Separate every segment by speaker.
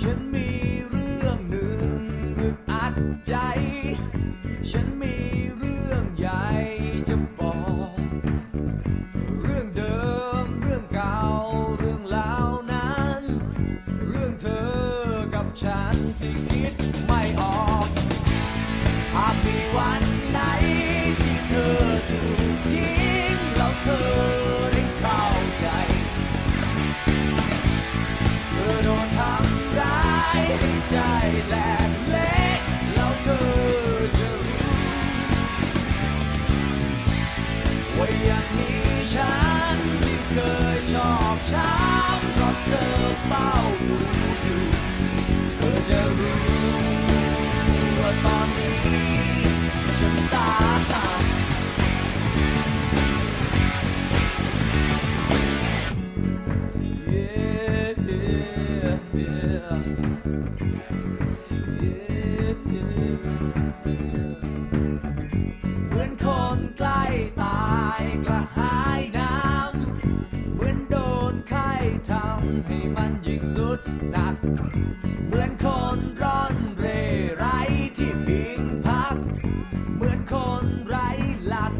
Speaker 1: ฉันมีเรื่องหนึ่งอึดอัดใจ ฉันมีเรื่องใหญ่จะบอก เรื่องเดิมเรื่องเก่าเรื่องเล่านั้น เรื่องเธอกับฉันที่คิด ใจแหลกเละแล้วเธอจะรู้ว่ายังมีฉันที่เคยชอบช้ำเพราะเธอเฝ้าดู หายน้ำ เหมือนโดนไข้ทำให้มันยิ่งสุดหนัก เหมือนคนร่อนเร่ไรที่พิงพัก เหมือนคนไร้หลัก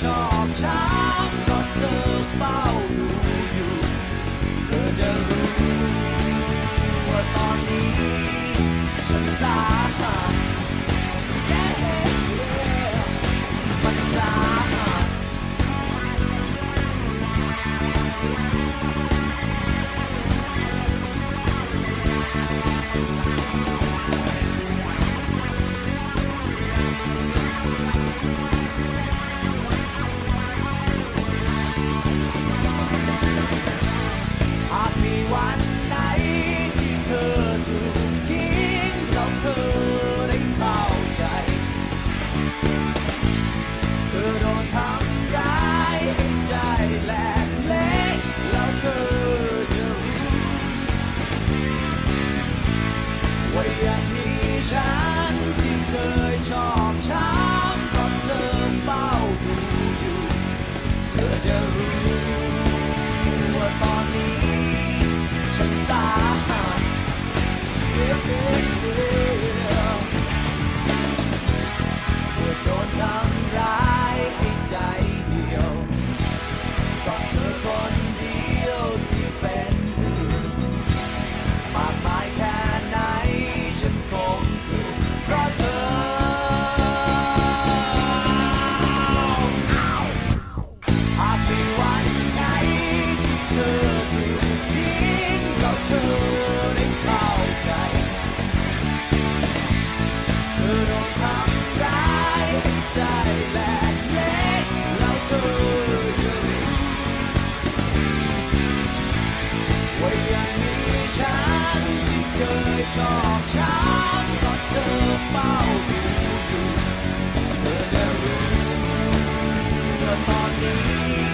Speaker 1: เเธอโดนทำร้ายให้ใจแหลกเละแล้วเธอจะรู้ว่ายังมีฉันที่เคยชอบช้ำก็เธอเฝ้าดูอยู่ เธอจะรู้ว่าตอนนี้ฉันสาหัส Yeah, yeah, yeah ชอบฉันก็เธอเฝ้าดูอยู่ เธอจะรู้ว่าตอนนี้